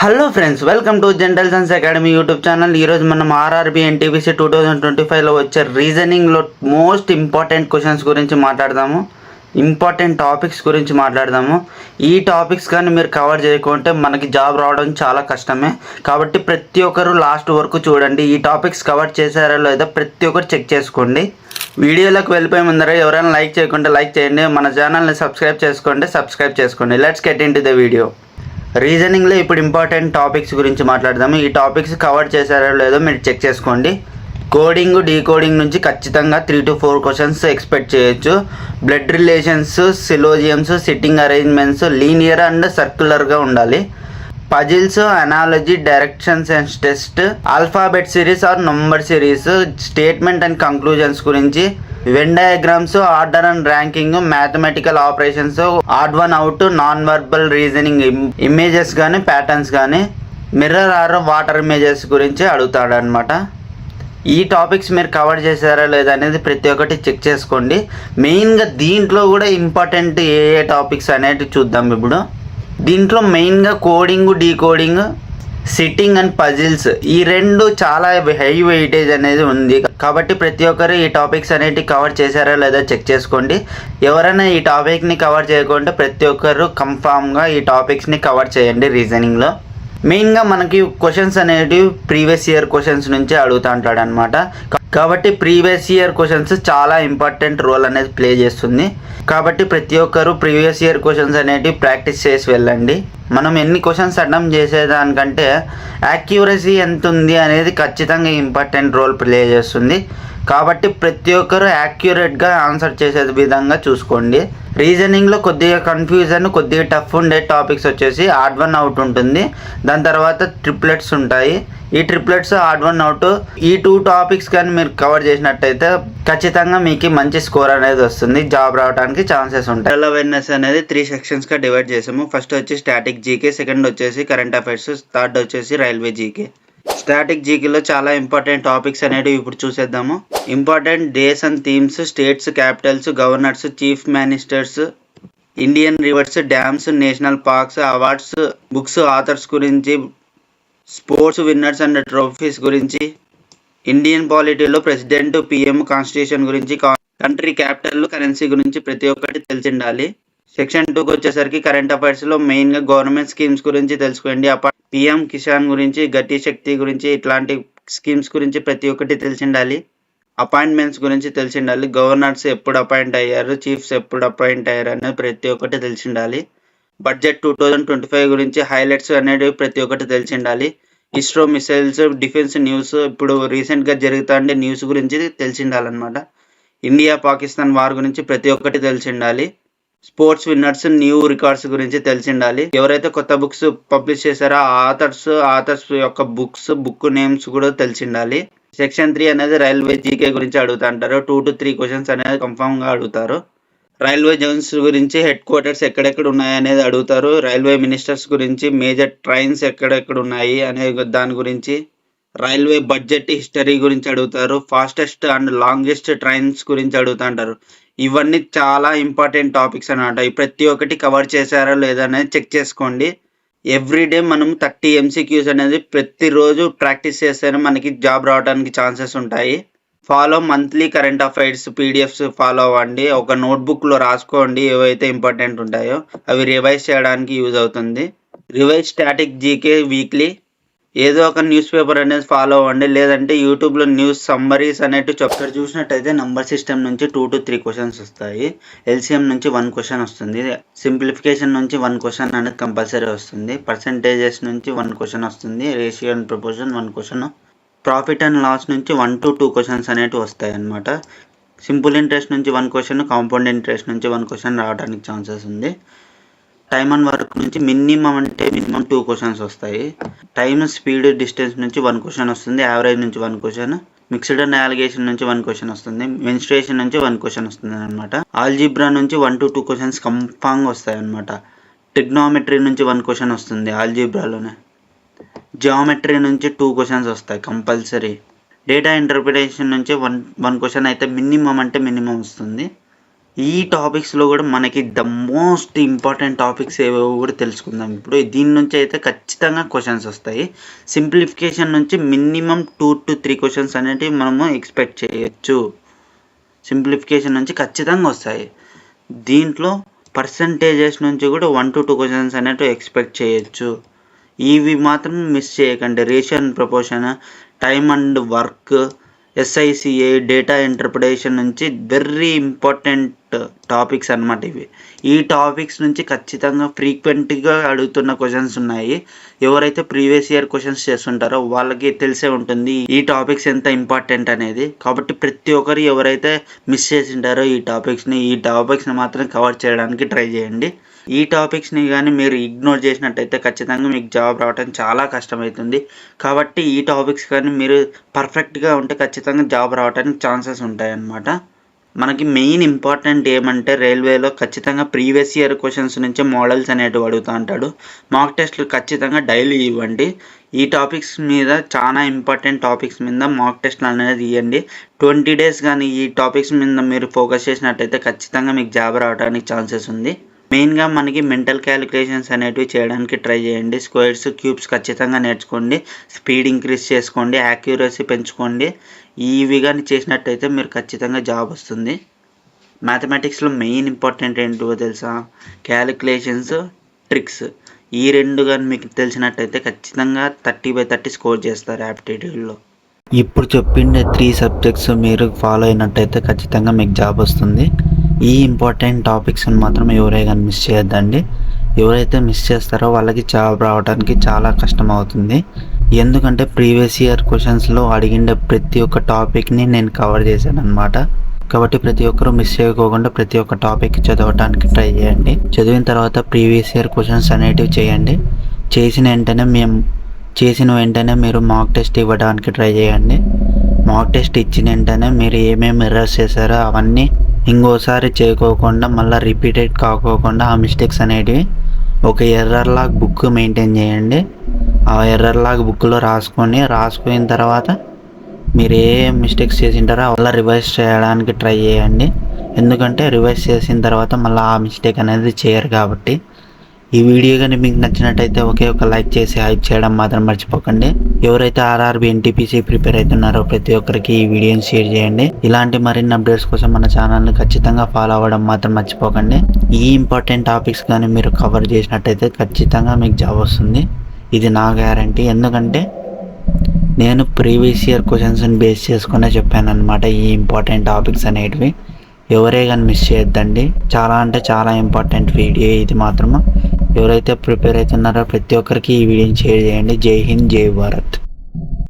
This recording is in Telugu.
Hello friends welcome to general science academy YouTube channel ఈరోజు మనం RRB NTPC two thousand twenty ఫైవ్లో వచ్చే రీజనింగ్లో మోస్ట్ ఇంపార్టెంట్ క్వశ్చన్స్ గురించి మాట్లాడదాము. ఇంపార్టెంట్ టాపిక్స్ గురించి మాట్లాడదాము. ఈ టాపిక్స్ కానీ మీరు కవర్ చేయకుంటే మనకి జాబ్ రావడం చాలా కష్టమే. కాబట్టి ప్రతి ఒక్కరు లాస్ట్ వరకు చూడండి. ఈ టాపిక్స్ కవర్ చేశారో లేదో ప్రతి ఒక్కరు చెక్ చేసుకోండి. వీడియోలోకి వెళ్ళిపోయే ముందర ఎవరైనా లైక్ చేయకుంటే లైక్ చేయండి. మన ఛానల్ని సబ్స్క్రైబ్ చేసుకోండి సబ్స్క్రైబ్ చేసుకోండి. Let's get into the video రీజనింగ్లో ఇప్పుడు ఇంపార్టెంట్ టాపిక్స్ గురించి మాట్లాడదాము. ఈ టాపిక్స్ కవర్ చేశారో లేదో మీరు చెక్ చేసుకోండి. కోడింగ్ డీకోడింగ్ నుంచి ఖచ్చితంగా three to four questions expect చేయొచ్చు. Blood relations syllogisms sitting arrangements linear and సర్క్యులర్గా ఉండాలి. Puzzles analogy directions and test alphabet series or number series statement and conclusions గురించి Venn diagrams order and ranking mathematical operations odd one out non verbal reasoning images కానీ ప్యాటర్న్స్ కానీ మిర్రర్ ఆర్ వాటర్ ఇమేజెస్ గురించి అడుగుతాడు అనమాట ఈ టాపిక్స్ మీరు కవర్ చేశారా లేదా అనేది ప్రతి ఒక్కటి చెక్ చేసుకోండి. మెయిన్గా దీంట్లో కూడా ఇంపార్టెంట్ ఏ ఏ టాపిక్స్ అనేటివి చూద్దాం ఇప్పుడు. దీంట్లో మెయిన్గా coding decoding sitting and puzzles ఈ రెండు చాలా హై వెయిటేజ్ అనేది ఉంది. కాబట్టి ప్రతి ఒక్కరు ఈ టాపిక్స్ అనేటివి కవర్ చేశారా లేదా చెక్ చేసుకోండి. ఎవరైనా ఈ టాపిక్ని కవర్ చేయకుంటే ప్రతి ఒక్కరు కన్ఫామ్గా ఈ టాపిక్స్ని కవర్ చేయండి రీజనింగ్లో మెయిన్గా మనకి క్వశ్చన్స్ అనేటివి ప్రీవియస్ ఇయర్ క్వశ్చన్స్ నుంచి అడుగుతూ ఉంటాడు అనమాట కాబట్టి ప్రీవియస్ ఇయర్ క్వశ్చన్స్ చాలా ఇంపార్టెంట్ రోల్ అనేది ప్లే చేస్తుంది. కాబట్టి ప్రతి ఒక్కరు ప్రీవియస్ ఇయర్ క్వశ్చన్స్ అనేటివి ప్రాక్టీస్ చేసి వెళ్ళండి. మనం ఎన్ని క్వశ్చన్స్ అటెంప్ట్ చేసేదానికంటే యాక్యురసీ ఎంత ఉంది అనేది ఖచ్చితంగా ఇంపార్టెంట్ రోల్ ప్లే చేస్తుంది. కాబట్టి ప్రతి ఒక్కరు యాక్యురేట్గా ఆన్సర్ చేసే విధంగా చూసుకోండి. రీజనింగ్లో కొద్దిగా కన్ఫ్యూజన్ కొద్దిగా టఫ్ ఉండే టాపిక్స్ వచ్చేసి ఆడ్ వన్ అవుట్ ఉంటుంది. దాని తర్వాత ట్రిప్లెట్స్ ఉంటాయి. ఈ ట్రిప్లెట్స్ ఆడ్ వన్ అవుట్ ఈ టూ టాపిక్స్ కానీ మీరు కవర్ చేసినట్టయితే ఖచ్చితంగా మీకు మంచి స్కోర్ అనేది వస్తుంది. జాబ్ రావడానికి ఛాన్సెస్ ఉంటాయి. అవేర్నెస్ అనేది త్రీ సెక్షన్స్గా డివైడ్ చేసాము. ఫస్ట్ వచ్చి స్టాటిక్ జీకే సెకండ్ వచ్చేసి కరెంట్ అఫైర్స్ థర్డ్ వచ్చేసి రైల్వే జీకే స్టాటిక్ జీకేలో చాలా ఇంపార్టెంట్ టాపిక్స్ అనేవి ఇప్పుడు చూసేద్దాము. Important days and themes states capitals governors chief ministers Indian rivers dams national parks awards books authors గురించి స్పోర్ట్స్ విన్నర్స్ అండ్ ట్రోఫీస్ గురించి ఇండియన్ పాలిటీలో ప్రెసిడెంట్ పిఎం కాన్స్టిట్యూషన్ గురించి కంట్రీ క్యాపిటల్ కరెన్సీ గురించి ప్రతి ఒక్కటి తెలిసి ఉండాలి సెక్షన్ టూకి వచ్చేసరికి కరెంట్ అఫైర్స్లో మెయిన్గా గవర్నమెంట్ స్కీమ్స్ గురించి తెలుసుకోండి. అపార్ట్ పిఎం కిసాన్ గురించి గట్టి శక్తి గురించి ఇట్లాంటి స్కీమ్స్ గురించి ప్రతి ఒక్కటి తెలిసి ఉండాలి అపాయింట్మెంట్స్ గురించి తెలిసి ఉండాలి గవర్నర్స్ ఎప్పుడు అపాయింట్ అయ్యారు చీఫ్స్ ఎప్పుడు అపాయింట్ అయ్యారు అనేది ప్రతి ఒక్కటి తెలిసి ఉండాలి budget two thousand twenty five గురించి హైలైట్స్ అనేవి ప్రతి ఒక్కటి తెలిసి ఉండాలి ఇస్రో మిసైల్స్ డిఫెన్స్ న్యూస్ ఇప్పుడు రీసెంట్గా జరుగుతుండే న్యూస్ గురించి తెలిసి ఉండాలన్నమాట ఇండియా పాకిస్తాన్ వార్ గురించి ప్రతి ఒక్కటి తెలిసి ఉండాలి స్పోర్ట్స్ విన్నర్స్ న్యూ రికార్డ్స్ గురించి తెలిసి ఉండాలి ఎవరైతే కొత్త బుక్స్ పబ్లిష్ చేశారో ఆ ఆథర్స్ ఆథర్స్ యొక్క బుక్స్ బుక్ నేమ్స్ కూడా తెలిసి ఉండాలి సెక్షన్ త్రీ అనేది రైల్వే జీకే గురించి అడుగుతా అంటారు టూ టు త్రీ క్వశ్చన్స్ అనేది కన్ఫామ్గా అడుగుతారు. రైల్వే జోన్స్ గురించి హెడ్ క్వార్టర్స్ ఎక్కడెక్కడ ఉన్నాయి అనేది అడుగుతారు. రైల్వే మినిస్టర్స్ గురించి మేజర్ ట్రైన్స్ ఎక్కడెక్కడ ఉన్నాయి అనే దాని గురించి రైల్వే బడ్జెట్ హిస్టరీ గురించి అడుగుతారు. ఫాస్టెస్ట్ అండ్ లాంగెస్ట్ ట్రైన్స్ గురించి అడుగుతుంటారు. ఇవన్నీ చాలా ఇంపార్టెంట్ టాపిక్స్ అనమాట ప్రతి ఒక్కటి కవర్ చేశారా లేదా అనేది చెక్ చేసుకోండి. ఎవ్రీడే మనం థర్టీ ఎంసీక్యూస్ అనేది ప్రతిరోజు ప్రాక్టీస్ చేస్తేనే మనకి జాబ్ రావడానికి ఛాన్సెస్ ఉంటాయి. Follow monthly current affairs PDFs follow అవ్వండి. ఒక నోట్బుక్లో రాసుకోండి ఏవైతే ఇంపార్టెంట్ ఉంటాయో అవి రివైజ్ చేయడానికి యూజ్ అవుతుంది. రివైజ్ స్టాటిక్ జీకే వీక్లీ ఏదో ఒక న్యూస్ పేపర్ అనేది ఫాలో అవ్వండి. లేదంటే యూట్యూబ్లో న్యూస్ సమ్మరీస్ అనేవి చెప్తారు. చూసినట్టయితే నంబర్ సిస్టమ్ నుంచి టూ టు త్రీ క్వశ్చన్స్ వస్తాయి. ఎల్సిఎం నుంచి వన్ క్వశ్చన్ వస్తుంది. సింప్లిఫికేషన్ నుంచి వన్ క్వశ్చన్ అనేది కంపల్సరీ వస్తుంది. పర్సంటేజెస్ నుంచి వన్ క్వశ్చన్ వస్తుంది. Ratio and proportion one question. Profit and loss నుంచి వన్ టు టూ క్వశ్చన్స్ అనేవి వస్తాయి అన్నమాట సింపుల్ ఇంట్రెస్ట్ నుంచి వన్ క్వశ్చన్ కాంపౌండ్ ఇంట్రెస్ట్ నుంచి వన్ క్వశ్చన్ రావడానికి ఛాన్సెస్ ఉంది. టైమ్ అండ్ వర్క్ నుంచి మినిమం అంటే మినిమం టూ క్వశ్చన్స్ వస్తాయి. టైమ్ స్పీడ్ డిస్టెన్స్ నుంచి వన్ క్వశ్చన్ వస్తుంది. యావరేజ్ నుంచి one question mixed and alligation నుంచి వన్ క్వశ్చన్ వస్తుంది. మెన్స్ట్రేషన్ నుంచి వన్ క్వశ్చన్ వస్తుంది అనమాట ఆల్జిబ్రా నుంచి వన్ టు టూ క్వశ్చన్స్ కన్ఫామ్గా వస్తాయి అనమాట టెక్నామెట్రీ నుంచి వన్ క్వశ్చన్ వస్తుంది ఆల్జిబ్రాలోనే జియోమెట్రీ నుంచి టూ క్వశ్చన్స్ వస్తాయి కంపల్సరీ డేటా ఇంటర్ప్రిటేషన్ నుంచి వన్ వన్ క్వశ్చన్ అయితే మినిమం అంటే మినిమం వస్తుంది. ఈ టాపిక్స్లో కూడా మనకి ద మోస్ట్ ఇంపార్టెంట్ టాపిక్స్ ఏవో కూడా తెలుసుకుందాం. ఇప్పుడు దీని నుంచి అయితే ఖచ్చితంగా క్వశ్చన్స్ వస్తాయి. సింప్లిఫికేషన్ నుంచి minimum two to three questions అనేటివి మనము ఎక్స్పెక్ట్ చేయొచ్చు. సింప్లిఫికేషన్ నుంచి ఖచ్చితంగా వస్తాయి. దీంట్లో పర్సంటేజెస్ నుంచి కూడా వన్ టు టూ క్వశ్చన్స్ అనేటివి ఎక్స్పెక్ట్ చేయొచ్చు. ఇవి మాత్రం మిస్ చేయకండి. Ration proportion time and work SICA data interpretation నుంచి వెరీ ఇంపార్టెంట్ టాపిక్స్ అన్నమాట ఇవి. ఈ టాపిక్స్ నుంచి ఖచ్చితంగా ఫ్రీక్వెంట్గా అడుగుతున్న క్వశ్చన్స్ ఉన్నాయి. ఎవరైతే ప్రీవియస్ ఇయర్ క్వశ్చన్స్ చేస్తుంటారో వాళ్ళకి తెలిసే ఉంటుంది ఈ టాపిక్స్ ఎంత ఇంపార్టెంట్ అనేది. కాబట్టి ప్రతి ఒక్కరు ఎవరైతే మిస్ చేసింటారో ఈ టాపిక్స్ని ఈ టాపిక్స్ని మాత్రం కవర్ చేయడానికి ట్రై చేయండి. ఈ టాపిక్స్ని కానీ మీరు ఇగ్నోర్ చేసినట్టయితే ఖచ్చితంగా మీకు జాబ్ రావడం చాలా కష్టమవుతుంది కాబట్టి ఈ టాపిక్స్ కానీ మీరు పర్ఫెక్ట్గా ఉంటే ఖచ్చితంగా జాబ్ రావడానికి ఛాన్సెస్ ఉంటాయన్నమాట. మనకి మెయిన్ ఇంపార్టెంట్ ఏమంటే రైల్వేలో ఖచ్చితంగా ప్రీవియస్ ఇయర్ క్వశ్చన్స్ నుంచి మోడల్స్ అనేటివి అడుగుతూ ఉంటాడు మాక్ టెస్ట్లు ఖచ్చితంగా డైలీ ఇవ్వండి. ఈ టాపిక్స్ మీద చాలా ఇంపార్టెంట్ టాపిక్స్ మీద మాక్ టెస్ట్లు అనేది ఇవ్వండి ట్వంటీ డేస్ కానీ ఈ టాపిక్స్ మీద మీరు ఫోకస్ చేసినట్టయితే ఖచ్చితంగా మీకు జాబ్ రావడానికి ఛాన్సెస్ ఉంది. మెయిన్గా మనకి మెంటల్ క్యాలిక్యులేషన్స్ అనేటివి చేయడానికి ట్రై చేయండి. స్క్వేర్స్ క్యూబ్స్ ఖచ్చితంగా నేర్చుకోండి. స్పీడ్ ఇంక్రీజ్ చేసుకోండి. యాక్యురసీ పెంచుకోండి. ఇవి కానీ చేసినట్టయితే మీరు ఖచ్చితంగా జాబ్ వస్తుంది. మ్యాథమెటిక్స్లో మెయిన్ ఇంపార్టెంట్ ఏంటో తెలుసా? Calculations tricks. ఈ రెండు కానీ మీకు తెలిసినట్టయితే ఖచ్చితంగా థర్టీ బై థర్టీ స్కోర్ చేస్తారు యాప్టిట్యూడ్లో. ఇప్పుడు చెప్పిండే త్రీ సబ్జెక్ట్స్ మీరు ఫాలో అయినట్టయితే ఖచ్చితంగా మీకు జాబ్ వస్తుంది. ఈ ఇంపార్టెంట్ టాపిక్స్ని మాత్రం ఎవరే కానీ మిస్ చేయొద్దండి. ఎవరైతే మిస్ చేస్తారో వాళ్ళకి జాబ్ రావడానికి చాలా కష్టం అవుతుంది. ఎందుకంటే ప్రీవియస్ ఇయర్ క్వశ్చన్స్లో అడిగిండే ప్రతి ఒక్క టాపిక్ని నేను కవర్ చేశాను అనమాట కాబట్టి ప్రతి ఒక్కరూ మిస్ చేయకోకుండా ప్రతి ఒక్క టాపిక్ చదవడానికి ట్రై చేయండి. చదివిన తర్వాత ప్రీవియస్ ఇయర్ క్వశ్చన్స్ అనేటివి చేయండి. చేసిన వెంటనే మేము చేసిన వెంటనే మీరు మాక్ టెస్ట్ ఇవ్వడానికి ట్రై చేయండి. మాక్ టెస్ట్ ఇచ్చిన వెంటనే మీరు ఏమేమి ఎర్రర్స్ చేశారో అవన్నీ ఇంకోసారి చేయకోకుండా మళ్ళీ రిపీటెడ్ కాకోకుండా ఆ మిస్టేక్స్ అనేటివి ఒక ఎర్రర్ లాగ్ బుక్ మెయింటైన్ చేయండి. ఆ ఎర్రర్ లాగ్ బుక్లో రాసుకొని రాసుకున్న తర్వాత మీరు ఏ మిస్టేక్స్ చేసింటారో అలా రివైజ్ చేయడానికి ట్రై చేయండి. ఎందుకంటే రివైజ్ చేసిన తర్వాత మళ్ళీ ఆ మిస్టేక్ అనేది చేయరు కాబట్టి. ఈ వీడియో కానీ మీకు నచ్చినట్టయితే ఒకే ఒక లైక్ చేసి హైప్ చేయడం మాత్రం మర్చిపోకండి. ఎవరైతే ఆర్ఆర్బి ఎన్టీపీసీ ప్రిపేర్ అవుతున్నారో ప్రతి ఒక్కరికి ఈ వీడియోని షేర్ చేయండి. ఇలాంటి మరిన్ని అప్డేట్స్ కోసం మన ఛానల్ని ఖచ్చితంగా ఫాలో అవ్వడం మాత్రం మర్చిపోకండి. ఈ ఇంపార్టెంట్ టాపిక్స్ కానీ మీరు కవర్ చేసినట్టయితే ఖచ్చితంగా మీకు జాబ్ వస్తుంది. ఇది నా గ్యారంటీ. ఎందుకంటే నేను ప్రీవియస్ ఇయర్ క్వశ్చన్స్ని బేస్ చేసుకునే చెప్పాను అనమాట ఈ ఇంపార్టెంట్ టాపిక్స్ అనేటివి. ఎవరే కానీ మిస్ చేయొద్దండి. చాలా అంటే చాలా ఇంపార్టెంట్ వీడియో ఇది మాత్రము. ఎవరైతే ప్రిపేర్ అవుతున్నారో ప్రతి ఒక్కరికి ఈ వీడియోని షేర్ చేయండి. జై హింద్ జై భారత్.